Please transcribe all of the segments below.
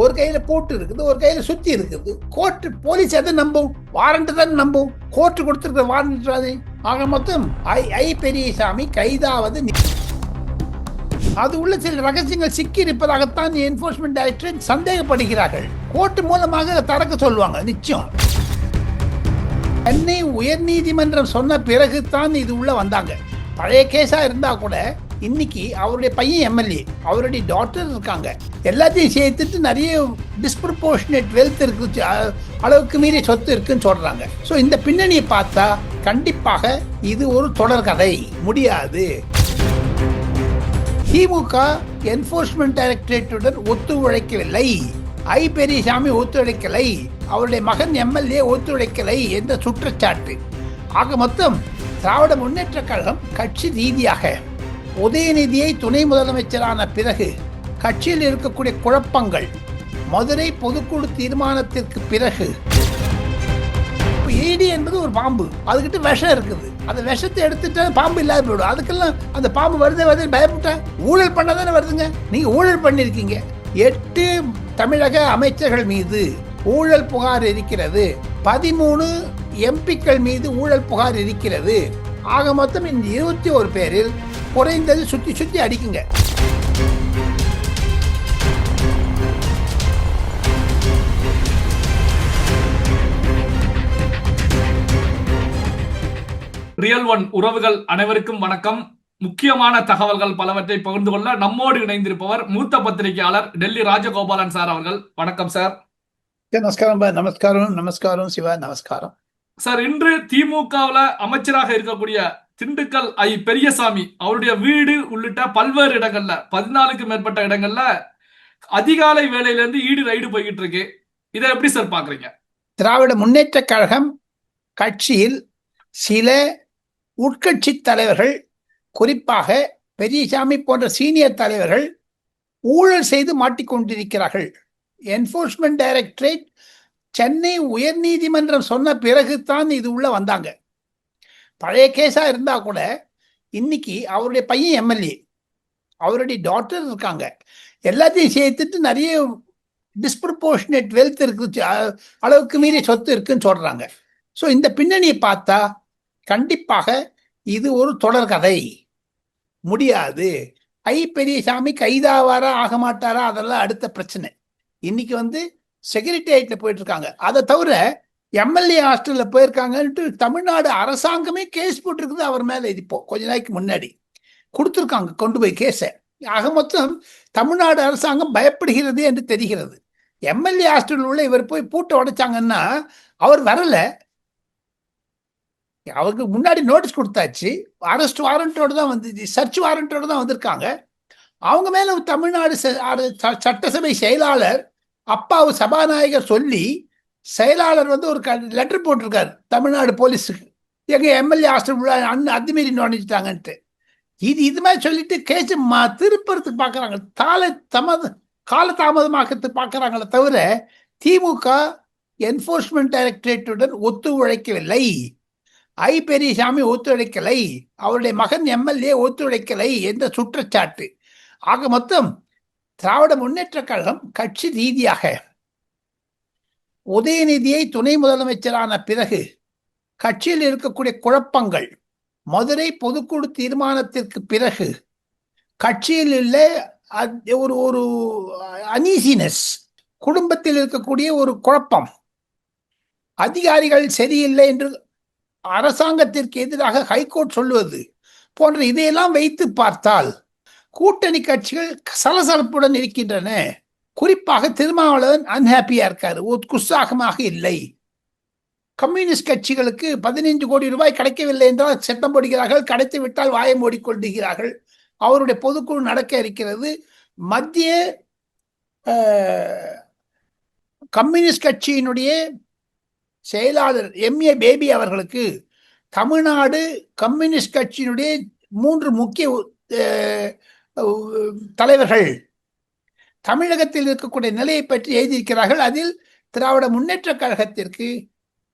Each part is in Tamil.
ஒரு கையில போட்டு இருக்குது ஒரு கையில சுத்தி இருக்குது. கோர்ட்டு போலீஸ் எதை நம்பும்? வாரண்ட் தான் நம்பும். கோர்ட் கொடுத்துருக்க வாரண்ட் அது. ஆக மொத்தம் ஐ ஐ பெரியசாமி கைதாவது அது உள்ள சில ரகசியங்கள் சிக்கி இருப்பதாகத்தான் என்போர்ஸ்மெண்ட் டைரக்டரேட் சந்தேகப்படுகிறார்கள். கோர்ட் மூலமாக தரக்க சொல்லுவாங்க நிச்சயம். சென்னை உயர்நீதிமன்றம் சொன்ன பிறகு தான் இது உள்ள வந்தாங்க. பழைய கேஸா இருந்தா கூட இன்னைக்கு அவருடைய பையன் எம்எல்ஏ அவருடைய டாக்டர் இருக்காங்க. எல்லாத்தையும் சேர்த்துட்டு நிறைய டிஸ்ப்ரப்போர்ஷனேட் வெல்த் இருக்கு அளவுக்கு மீறி சொத்து இருக்குன்னு சொல்றாங்க. ஸோ இந்த பின்னணியை பார்த்தா கண்டிப்பாக இது ஒரு தொடர்கதை. முடியாது. திமுக என்போர்ஸ்மெண்ட் டைரக்டரேட்டுடன் ஒத்துழைக்கவில்லை. ஐ பெரியசாமி ஒத்துழைக்கலை. அவருடைய மகன் எம்எல்ஏ ஒத்துழைக்கலை என்ற சுற்றச்சாட்டு. ஆக மொத்தம் திராவிட முன்னேற்ற கழகம் கட்சி ரீதியாக உதயநிதியை துணை முதலமைச்சரான பிறகு கட்சியில் இருக்கக்கூடிய குழப்பங்கள் மதுரை பொதுக்குழு தீர்மானத்திற்கு பிறகு ஈடி என்பது ஒரு பாம்பு. அதுக்கிட்ட விஷம் இருக்குது. அந்த விஷத்தை எடுத்துட்டா பாம்பு இல்லாத போயிடும். அதுக்கெல்லாம் அந்த பாம்பு வருதே வருது பயப்பட்டா? ஊழல் பண்ணதானே வருதுங்க? நீங்க ஊழல் பண்ணிருக்கீங்க. எட்டு தமிழக அமைச்சர்கள் மீது ஊழல் புகார் இருக்கிறது. பதிமூணு எம்பிக்கள் மீது ஊழல் புகார் இருக்கிறது. ஆக மொத்தம் இந்த இருபத்தி ஒரு பேரில் குறைந்தது சுத்தி சுத்தி அடிக்குங்க. ரியல் ஒன் உறவுகள் அனைவருக்கும் வணக்கம். முக்கியமான தகவல்கள் பலவற்றை பகிர்ந்து கொள்ள நம்மோடு இணைந்திருப்பவர் மூத்த பத்திரிகையாளர் டெல்லி ராஜகோபாலன் சார் அவர்கள். வணக்கம் சார். நமஸ்காரம் நமஸ்காரம் நமஸ்காரம் சிவா. நமஸ்காரம். சார் இன்று திமுகவுல அமைச்சராக இருக்கக்கூடிய திண்டுக்கல் ஐ பெரியசாமி அவருடைய வீடு உள்ளிட்ட பல்வேறு இடங்கள்ல பதினாலுக்கு மேற்பட்ட இடங்கள்ல அதிகாலை வேலையில இருந்து ஈடு ரைடு போய்கிட்டு இருக்கு இதை எப்படி சார் பாக்குறீங்க திராவிட முன்னேற்ற கழகம் கட்சியில் சில உட்கட்சி தலைவர்கள் குறிப்பாக பெரியசாமி போன்ற சீனியர் தலைவர்கள் ஊழல் செய்து மாட்டிக்கொண்டிருக்கிறார்கள். என்போர்ஸ்மெண்ட் டைரக்டரேட் சென்னை உயர்நீதிமன்றம் சொன்ன பிறகு தான் இது உள்ள வந்தாங்க. பழைய கேஸாக இருந்தால் கூட இன்னைக்கு அவருடைய பையன் எம்எல்ஏ அவருடைய டாக்டர் இருக்காங்க. எல்லாத்தையும் சேர்த்துட்டு நிறைய டிஸ்ப்ரப்போர்ஷனேட் வெல்த் இருக்கு அளவுக்கு மீறி சொத்து இருக்குன்னு சொல்கிறாங்க ஸோ இந்த பின்னணியை பார்த்தா கண்டிப்பாக இது ஒரு தொடர்கதை முடியாது. ஐ பெரியசாமி கைதாவாரா ஆக மாட்டாரா அதெல்லாம் அடுத்த பிரச்சனை. இன்னைக்கு வந்து செக்ரட்டேரியட்ல போயிட்டு இருக்காங்க. அதை தவிர எம்எல்ஏ ஹாஸ்டலில் போயிருக்காங்கன்ட்டு தமிழ்நாடு அரசாங்கமே கேஸ் போட்டிருக்குது அவர் மேலே இது இப்போ கொஞ்ச நாளைக்கு முன்னாடி. கொடுத்துருக்காங்க கொண்டு போய் கேஸை. ஆக மொத்தம் தமிழ்நாடு அரசாங்கம் பயப்படுகிறது என்று தெரிகிறது. எம்எல்ஏ ஹாஸ்டலில் உள்ள இவர் போய் பூட்டை உடைச்சாங்கன்னா அவர் வரலை. அவருக்கு முன்னாடி நோட்டீஸ் கொடுத்தாச்சு. அரெஸ்ட் வாரண்ட்டோடு தான் வந்து சர்ச் வாரண்ட்டோடு தான் வந்திருக்காங்க. அவங்க மேலே தமிழ்நாடு ச- ச- சட்டசபை செயலாளர் அப்பாவு சபாநாயகர் சொல்லி செயலாளர் வந்து ஒரு லெட்டர் போட்டிருக்காரு. தமிழ்நாடு போலீஸுக்கு. எங்கள் எம்எல்ஏ ஹாஸ்டல் அண்ணன் அத்துமீறி நுழைஞ்சிட்டாங்கன்ட்டு. இது இது மாதிரி சொல்லிட்டு கேஸு மா திருப்புறத்துக்கு பார்க்குறாங்க தாலை தமது கால தாமதமாக்கிறதுக்கு பார்க்குறாங்களே தவிர திமுக என்ஃபோர்ஸ்மெண்ட் டைரக்டரேட்டுடன் ஒத்துழைக்கவில்லை. ஐ பெரியசாமி ஒத்துழைக்கலை. அவருடைய மகன் எம்எல்ஏ ஒத்துழைக்கலை என்ற சுற்றச்சாட்டு. ஆக மொத்தம் திராவிட முன்னேற்ற கழகம் கட்சி ரீதியாக உதயநிதியை துணை முதலமைச்சரான பிறகு கட்சியில் இருக்கக்கூடிய குழப்பங்கள் மதுரை பொதுக்குழு தீர்மானத்திற்கு பிறகு கட்சியில் உள்ள ஒரு ஒரு அனீசினஸ் குடும்பத்தில் இருக்கக்கூடிய ஒரு குழப்பம். அதிகாரிகள் சரியில்லை என்று அரசாங்கத்திற்கு எதிராக ஹைகோர்ட் சொல்லுவது போன்ற இதையெல்லாம் வைத்து பார்த்தால் கூட்டணி கட்சிகள் சலசலப்புடன் இருக்கின்றன. குறிப்பாக திருமாவளவன் அன்ஹாப்பியா இருக்காரு. உற்சாகமாக இல்லை. கம்யூனிஸ்ட் கட்சிகளுக்கு பதினைந்து கோடி ரூபாய் கிடைக்கவில்லை என்றால் சட்டம் போடுகிறார்கள் கிடைத்து விட்டால் வாயை மூடிக்கொள்கிறார்கள் அவருடைய பொதுக்குழு நடக்க இருக்கிறது. மத்திய கம்யூனிஸ்ட் கட்சியினுடைய செயலாளர் எம்ஏ பேபி அவர்களுக்கு தமிழ்நாடு கம்யூனிஸ்ட் கட்சியினுடைய மூன்று முக்கிய தலைவர்கள் தமிழகத்தில் இருக்கக்கூடிய நிலையை பற்றி எழுதியிருக்கிறார்கள். அதில் திராவிட முன்னேற்ற கழகத்திற்கு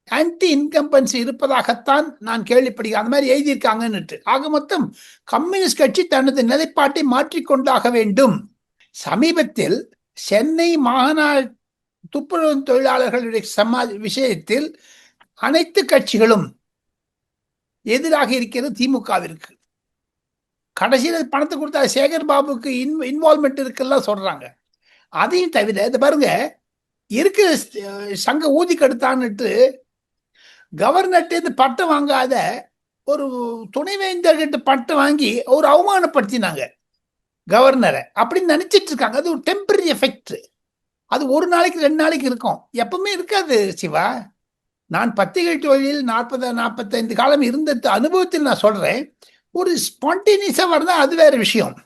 ஆன்டி இன்கம்பன்சி இருப்பதாகத்தான் நான் கேள்விப்படுகிறேன். அந்த மாதிரி எழுதியிருக்காங்கன்னுட்டு. ஆக மொத்தம் கம்யூனிஸ்ட் கட்சி தனது நிலைப்பாட்டை மாற்றிக்கொண்டாக வேண்டும். சமீபத்தில் சென்னை மாகாண துப்புரவு தொழிலாளர்களுடைய சமா விஷயத்தில் அனைத்து கட்சிகளும் எதிராக இருக்கிறது திமுகவிற்கு. கடைசியில் பணத்தை கொடுத்தா சேகர் பாபுக்கு இன் இன்வால்மெண்ட் இருக்குல்லாம் சொல்கிறாங்க அதையும் தவிர இந்த பாருங்க இருக்கிற சங்க ஊதி கெடுத்தான்னுட்டு கவர்னர்கிட்ட பட்டம் வாங்காத ஒரு துணைவேந்தர்கிட்ட பட்டம் வாங்கி ஒரு அவமானப்படுத்தினாங்க கவர்னரை அப்படின்னு நினச்சிட்டு இருக்காங்க. அது ஒரு டெம்பரரி எஃபெக்ட் அது ஒரு நாளைக்கு ரெண்டு நாளைக்கு இருக்கும். எப்பவுமே இருக்காது சிவா. நான் பத்திரிகை தொழிலில் நாற்பது நாற்பத்தைந்து காலம் இருந்த அனுபவத்தில் நான் சொல்கிறேன் ஒரு ஸ்பான்டேனியஸாக வருதா அது வேற விஷயம்.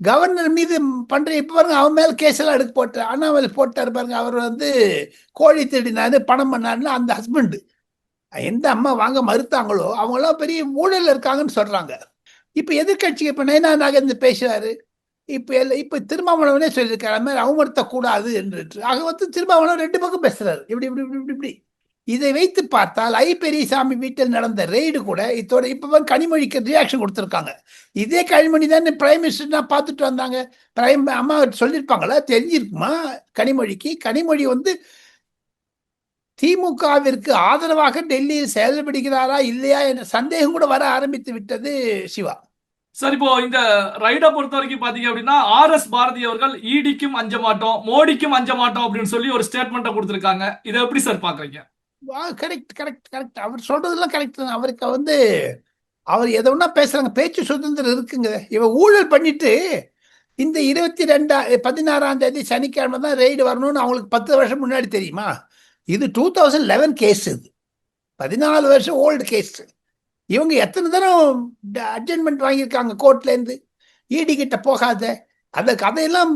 கவர்னர் மீது பண்ற இப்போ பாருங்க அவன் மேல கேஸ் எல்லாம் எடுக்க போட்டார் அண்ணாமலை போட்டார் பாருங்க அவர் வந்து கோழி திருடினாரு பணம் பண்ணாருன்னு அந்த ஹஸ்பண்டு எந்த அம்மா வாங்க மறுத்தாங்களோ அவங்களாம் பெரிய ஊழல் இருக்காங்கன்னு சொல்றாங்க. இப்போ எதிர்கட்சி இப்போ நயனா நாகேந்திர பேசுறாரு. இப்போ எல்லாம் இப்போ திருமாவளவனே சொல்லியிருக்காரு அது மாதிரி அவமர்த்தக்கூடாது என்று. ஆக வந்து திருமாவளவன் ரெண்டு பக்கம் பேசுறாரு. இப்படி இப்படி இப்படி இப்படி இப்படி. இதை வைத்து பார்த்தால் ஐ பெரியசாமி வீட்டில் நடந்த ரெய்டு கூட இதோட இப்போ கனிமொழிக்கு ரியாக்ஷன் கொடுத்துருக்காங்க. இதே கனிமொழி தான் பிரைம் மினிஸ்டர்னா பார்த்துட்டு வந்தாங்க. பிரைம் அம்மா சொல்லியிருப்பாங்களா? தெரிஞ்சிருக்குமா? கனிமொழிக்கு? கனிமொழி வந்து திமுகவிற்கு ஆதரவாக டெல்லியில் செயல்படுகிறாரா இல்லையா என்ற சந்தேகம் கூட வர ஆரம்பித்து விட்டது சிவா. சார் இப்போ இந்த ரைடை பொறுத்த வரைக்கும் பாத்தீங்க அப்படின்னா ஆர் எஸ் பாரதி அவர்கள் ஈடிக்கும் அஞ்ச மாட்டோம் மோடிக்கும் அஞ்ச மாட்டோம் அப்படின்னு சொல்லி ஒரு ஸ்டேட்மெண்ட்டை கொடுத்துருக்காங்க. இதை எப்படி சார் பாக்குறீங்க கரெக்ட் கரெக்ட் கரெக்ட் அவர் சொல்றதெல்லாம் கரெக்ட் தான். அவருக்கு வந்து அவர் எதை ஒன்றா பேசுறாங்க? பேச்சு சுதந்திரம் இருக்குங்க. இவன் ஊழல் பண்ணிட்டு இந்த இருபத்தி ரெண்டா பதினாறாம் தேதி சனிக்கிழமை தான் ரெய்டு வரணும்னு அவங்களுக்கு பத்து வருஷம் முன்னாடி தெரியுமா? இது டூ தௌசண்ட் லெவன் கேஸ் இது. பதினாலு வருஷம் ஓல்டு கேஸ் இவங்க எத்தனை தரம் அட்ஜென்மெண்ட் வாங்கியிருக்காங்க கோர்ட்லேருந்து ஈடி கிட்ட போகாத. அந்த கதையெல்லாம்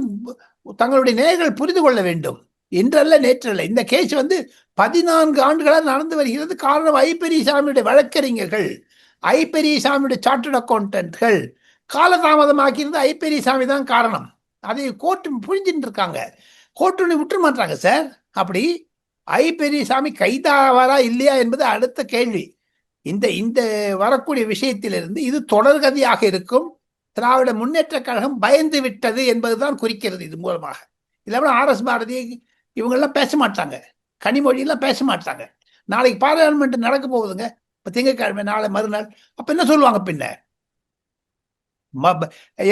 தங்களுடைய நேர்கள் புரிந்து கொள்ள வேண்டும். இன்றல்ல நேற்றல்ல. இந்த கேஸ் வந்து பதினான்கு ஆண்டுகளாக நடந்து வருகிறது. காரணம் ஐ பெரியசாமியுடைய வழக்கறிஞர்கள் ஐ பெரியசாமியுடைய சார்ட்டர்ட் அக்கௌண்டன்ட்கள் காலதாமதமாக்கியிருந்த ஐப்பெரியசாமி தான் காரணம். அதை கோர்ட்டு புரிஞ்சுட்டு இருக்காங்க. கோர்ட்டு விட்டுற மாட்டாங்க சார் அப்படி ஐ பெரியசாமி கைதாவாரா இல்லையா என்பது அடுத்த கேள்வி. இந்த இந்த வரக்கூடிய விஷயத்திலிருந்து இது தொடர்கதையாக இருக்கும். திராவிட முன்னேற்ற கழகம் பயந்து விட்டது என்பதுதான் குறிக்கிறது இது மூலமாக. இல்லாமல் ஆர் எஸ் பாரதி இவங்கெல்லாம் பேச மாட்டாங்க. கனிமொழியெல்லாம் பேச மாட்டாங்க. நாளைக்கு பார்லிமெண்ட் நடக்க போகுதுங்க. இப்போ திங்கட்கிழமை நாளை மறுநாள். அப்போ என்ன சொல்லுவாங்க பின்ன?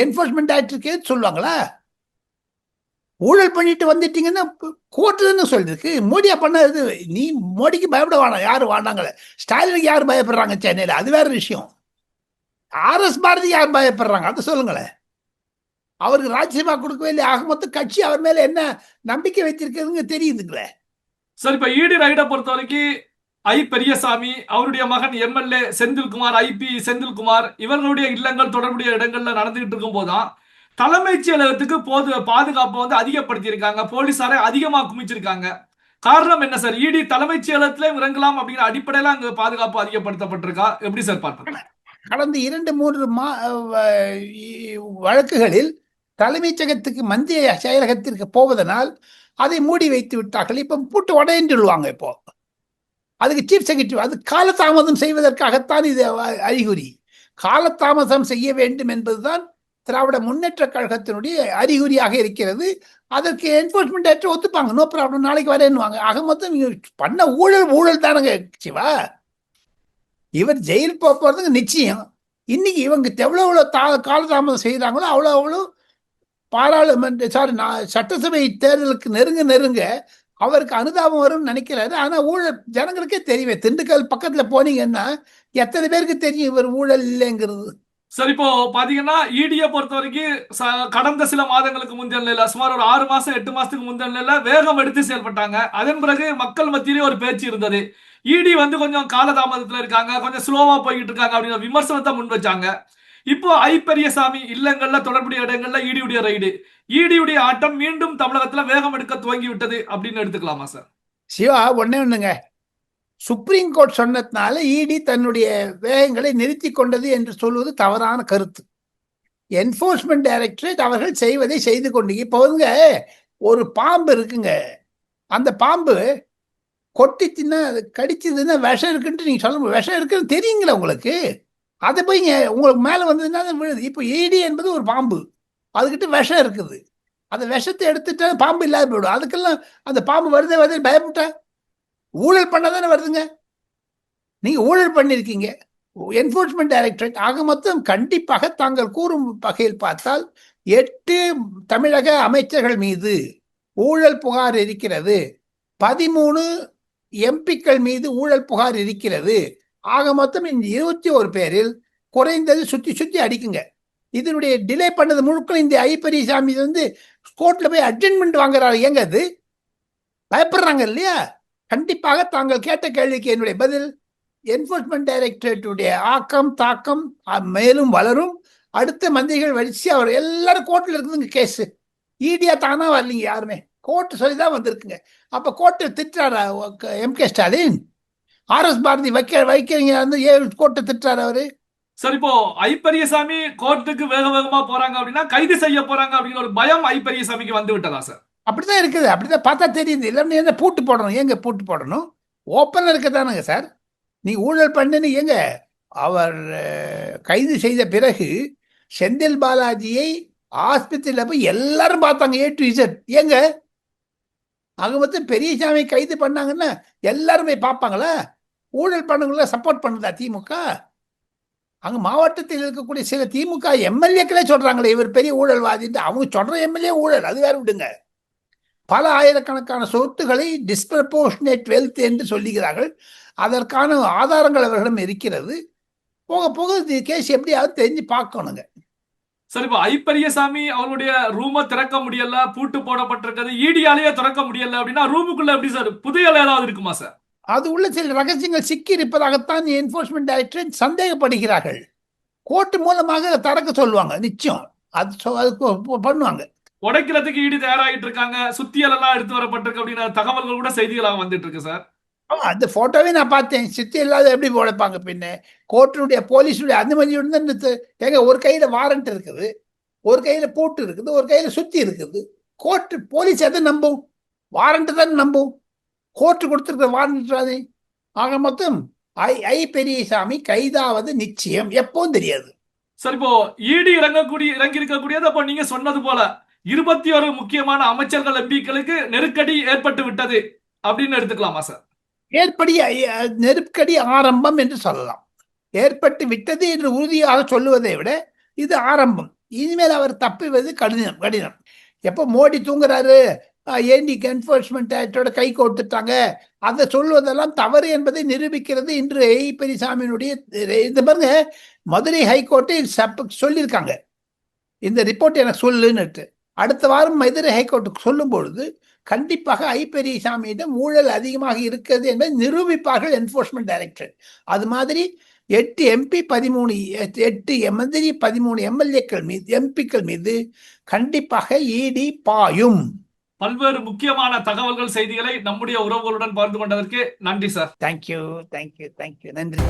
என்ஃபோர்ஸ்மெண்ட் ஆக்டுக்கு சொல்லுவாங்களா? ஊழல் பண்ணிட்டு வந்துட்டீங்கன்னா கோர்ட்டு தானே சொல்லிருக்கு. மோடியா பண்ணது நீ மோடிக்கு பயப்பட வேணாம். யார் வாண்டாங்களே ஸ்டாலினுக்கு யார் பயப்படுறாங்க சென்னையில்? அது வேற விஷயம். ஆர்எஸ் பாரதி யார் பயப்படுறாங்க? அதை சொல்லுங்களேன். அவருக்கு ராஜ்யசபா கொடுக்கவே இல்லை ஆக மொத்த கட்சி அவர் மேல என்ன நம்பிக்கை வைத்திருக்கிறதுங்க தெரியுதுங்களே. சார் இப்ப ஈடி ரைடை பொறுத்த வரைக்கும் ஐ பெரியசாமி அவருடைய மகன் எம்எல்ஏ செந்தில்குமார் ஐபி செந்தில்குமார் இவர்களுடைய இல்லங்கள் தொடர்புடைய இடங்கள்ல நடந்துகிட்டு இருக்கும் போதுதான் தலைமைச் செயலகத்துக்கு போது பாதுகாப்பை வந்து அதிகப்படுத்தி இருக்காங்க போலீசாரை அதிகமா குமிச்சிருக்காங்க. காரணம் என்ன சார்? இடி தலைமைச் செயலகத்திலே இறங்கலாம் அப்படிங்கிற அடிப்படையில அங்க பாதுகாப்பு அதிகப்படுத்தப்பட்டிருக்கா? எப்படி சார் பார்ப்பீங்க? கடந்த இரண்டு மூன்று மா வழக்குகளில் தலைமைச்சகத்துக்கு மந்திய செயலகத்திற்கு போவதனால் அதை மூடி வைத்து விட்டார்கள். இப்போ பூட்டு உடையன்னு சொல்லுவாங்க இப்போ. அதுக்கு சீஃப் செக்ரட்டரி அது காலதாமதம் செய்வதற்காகத்தான் இது அறிகுறி. காலதாமதம் செய்ய வேண்டும் என்பதுதான் திராவிட முன்னேற்ற கழகத்தினுடைய அறிகுறியாக இருக்கிறது. அதற்கு என்போர்ஸ்மெண்ட் ஆக்ட் ஒத்துப்பாங்க. நோ ப்ராப்ளம் நாளைக்கு வரேன்னுவாங்க. ஆக மொத்தம் பண்ண ஊழல் ஊழல் தானங்க சிவா. இவர் ஜெயில் போறதுக்கு நிச்சயம். இன்னைக்கு இவங்க எவ்வளோ எவ்வளோ தா காலதாமதம் செய்கிறாங்களோ அவ்வளோ அவ்வளோ பாராளுமன்ற சாரி நான் சட்டசபை தேர்தலுக்கு நெருங்க நெருங்க அவருக்கு அனுதாபம் வரும்னு நினைக்கிறாரு ஆனா ஊழல் ஜனங்களுக்கே தெரியும். திண்டுக்கல் பக்கத்துல போனீங்கன்னா எத்தனை பேருக்கு தெரியும் இவர் ஊழல் இல்லைங்கிறது? சார் இப்போ பாத்தீங்கன்னா இடிய பொறுத்த வரைக்கும் கடந்த சில மாதங்களுக்கு முந்தைய நிலையில சுமார் ஒரு ஆறு மாசம் எட்டு மாசத்துக்கு முந்தைய நிலையில வேகம் எடுத்து செயல்பட்டாங்க. அதன் பிறகு மக்கள் மத்தியிலே ஒரு பேச்சு இருந்தது. இடி வந்து கொஞ்சம் காலதாமதத்துல இருக்காங்க கொஞ்சம் ஸ்லோவா போய்கிட்டு இருக்காங்க அப்படிங்கிற விமர்சனத்தை முன் வச்சாங்க. இப்போ ஐ பெரியசாமி இல்லங்கள்ல தொடர்புடைய இடங்கள்ல ஈடியுடைய ரைடு ஈடியுடைய ஆட்டம் மீண்டும் தமிழகத்துல வேகம் எடுக்க துவங்கி விட்டது அப்படின்னு எடுத்துக்கலாமா சார் சிவா ஒன்னே ஒண்ணுங்க. சுப்ரீம் கோர்ட் சொன்னதுனால இடி தன்னுடைய வேகங்களை நிறுத்தி கொண்டது என்று சொல்வது தவறான கருத்து. என்போர்ஸ்மெண்ட் டைரக்டரேட் அவர்கள் செய்வதை செய்து கொண்டு இப்போ வந்து ஒரு பாம்பு இருக்குங்க. அந்த பாம்பு கொட்டிச்சுன்னா அது கடிச்சதுன்னா விஷம் இருக்குன்ட்டு நீங்கள் சொல்ல விஷம் இருக்குன்னு தெரியுங்களா உங்களுக்கு? அதை போய் உங்களுக்கு மேலே வந்ததுன்னா விழுது. இப்போ ஈடி என்பது ஒரு பாம்பு. அதுக்கிட்ட விஷம் இருக்குது. அந்த விஷத்தை எடுத்துட்டா பாம்பு இல்லாத போயிடும். அதுக்கெல்லாம் அந்த பாம்பு வருதே வருது பயப்பட்டா? ஊழல் பண்ணதானே வருதுங்க? நீங்கள் ஊழல் பண்ணியிருக்கீங்க. என்ஃபோர்ஸ்மெண்ட் டைரக்டரேட் ஆக மொத்தம் கண்டிப்பாக தாங்கள் கூறும் வகையில் பார்த்தால் எட்டு தமிழக அமைச்சர்கள் மீது ஊழல் புகார் இருக்கிறது. பதிமூணு எம்பிக்கள் மீது ஊழல் புகார் இருக்கிறது. ஆக மொத்தம் இந்த இருபத்தி ஒரு பேரில் குறைந்தது சுற்றி சுற்றி அடிக்குங்க. இதனுடைய டிலே பண்ணது முழுக்க இந்த ஐ சாமி வந்து கோர்ட்டில் போய் அட்ஜென்ட்மெண்ட் வாங்குறாரு. ஏங்க அது பயப்படுறாங்க இல்லையா? கண்டிப்பாக தாங்கள் கேட்ட கேள்விக்கு என்னுடைய பதில் என்ஃபோர்ஸ்மெண்ட் டைரக்டரேட்டுடைய ஆக்கம் தாக்கம் மேலும் வளரும். அடுத்த மந்திரிகள் வரிசை அவர் எல்லாரும் கோர்ட்டில் இருக்குதுங்க கேஸு ஈடியா தானா வரலீங்க யாருமே. கோர்ட்டு சொல்லி தான் வந்திருக்குங்க. அப்போ court திட்டுறாரா M K Stalin R S Bharathi வைக்க வைக்கிறீங்க வந்து ஏன் கோர்ட்டை திட்டுறாரு அவரு. சார் இப்போ ஐ பெரியசாமி கோர்ட்டுக்கு வேக வேகமா போறாங்க அப்படின்னா கைது செய்ய போறாங்க அப்படிங்கிற ஒரு பயம் ஐ பெரியசாமிக்கு வந்து விட்டதா சார்? அப்படிதான் இருக்குது. அப்படிதான் பார்த்தா தெரியுது. இல்லைன்னு என்ன பூட்டு போடணும்? ஏங்க பூட்டு போடணும்? ஓப்பனில் இருக்கதானுங்க சார். நீ ஊழல் பண்ணுன்னு ஏங்க அவர் கைது செய்த பிறகு செந்தில் பாலாஜியை ஆஸ்பத்திரியில் போய் எல்லாரும் பார்த்தாங்க ஏ டு இசட். ஏங்க? அங்க மொத்தம் பெரியசாமி கைது பண்ணாங்கன்னா எல்லாரும் போய் பார்ப்பாங்களா? ஊழல் பண்ணுங்கள சப்போர்ட் பண்ணுதா திமுக? அங்கே மாவட்டத்தில் இருக்கக்கூடிய சில திமுக எம்எல்ஏக்களே சொல்கிறாங்களே இவர் பெரிய ஊழல்வாதின்ட்டு அவங்க சொல்கிற எம்எல்ஏ ஊழல் அது வேற விடுங்க. பல ஆயிரக்கணக்கான சொத்துக்களை டிஸ்ப்ரப்போர்ஷனேட் வெல்த் என்று சொல்லுகிறார்கள். அதற்கான ஆதாரங்கள் அவர்களிடம் இருக்கிறது. போக போக கேஸ் எப்படியாவது தெரிஞ்சு பார்க்கணுங்க. சார் இப்போ ஐப்பரியசாமி அவருடைய ரூமை திறக்க முடியல பூட்டு போடப்பட்டிருக்கிறது ஈடியாலேயே திறக்க முடியல அப்படின்னா ரூமுக்குள்ள எப்படி சார்? புதையல் ஏதாவது இருக்குமா சார்? அது உள்ள சில ரகசியங்கள் சிக்கி இருப்பதாகத்தான் என்போர்ஸ்மெண்ட் டைரக்டரேட் சந்தேகப்படுகிறார்கள். கோர்ட்டு மூலமாக திறக்க சொல்லுவாங்க நிச்சயம். அது அது பண்ணுவாங்க உடைக்கிறதுக்கு ஈடு தயாராகிட்டு இருக்காங்க சுத்தியல் எல்லாம் எடுத்து வரப்பட்டிருக்கு அப்படிங்கிற தகவல்கள் கூட செய்திகளாக வந்துட்டு இருக்கு சார். ஆமா அந்த போட்டோவே நான் பார்த்தேன். சித்தி இல்லாத எப்படி உழைப்பாங்க பின்ன? கோர்ட்டினுடைய போலீஸுடைய அனுமதியுடன் தான் இந்த த- ஏங்க ஒரு கையில வாரண்ட் இருக்குது ஒரு கையில பூட்டு இருக்குது ஒரு கையில சுத்தி இருக்குது. கோர்ட் போலீஸ் எதை நம்பும்? வாரண்ட் தான் நம்பும்? கோர்ட் கொடுத்துருக்க வாரண்ட் தானே ஆக மொத்தம் ஐ ஐ பெரியசாமி கைதாவது நிச்சயம். எப்பவும் தெரியாது. சார் இப்போ ஈடு இறங்கக்கூடிய இறங்கி இருக்கக்கூடியது அப்போ நீங்க சொன்னது போல இருபத்தி ஒரு முக்கியமான அமைச்சர்கள் எம்பிக்களுக்கு நெருக்கடி ஏற்பட்டு விட்டது அப்படின்னு எடுத்துக்கலாமா சார்? ஏற்படி நெருக்கடி ஆரம்பம் என்று சொல்லலாம். ஏற்பட்டு விட்டது என்று உறுதியாக சொல்லுவதை விட இது ஆரம்பம். இனிமேல் அவர் தப்புவது கடினம் கடினம். எப்போ மோடி தூங்குறாரு? ஏண்டிக் என்ஃபோர்ஸ்மெண்ட் ஆக்டோட கை கொடுத்துட்டாங்க அதை சொல்வதெல்லாம் தவறு என்பதை நிரூபிக்கிறது இன்று ஏ பெரியசாமியினுடைய இந்த பாருங்க மதுரை ஹைகோர்ட்டு சப்ப சொல்லியிருக்காங்க. இந்த ரிப்போர்ட் எனக்கு சொல்லுன்னுட்டு. அடுத்த வாரம் மதுரை ஹைகோர்ட்டுக்கு சொல்லும் பொழுது கண்டிப்பாக ஐ பெரியசாமியிடம் ஊழல் அதிகமாக இருக்கிறது என்பதை நிரூபிப்பார்கள் என்ஃபோர்ஸ்மெண்ட் டைரக்டர் அது மாதிரி எட்டு எம்பி பதிமூணு எட்டு மந்திரி பதிமூணு எம்எல்ஏக்கள் மீது எம்பிக்கள் மீது கண்டிப்பாக இடி பாயும். பல்வேறு முக்கியமான தகவல்கள் செய்திகளை நம்முடைய உறவுகளுடன் பகிர்ந்து கொண்டதற்கு நன்றி சார். தேங்க்யூ தேங்க்யூ தேங்க்யூ நன்றி.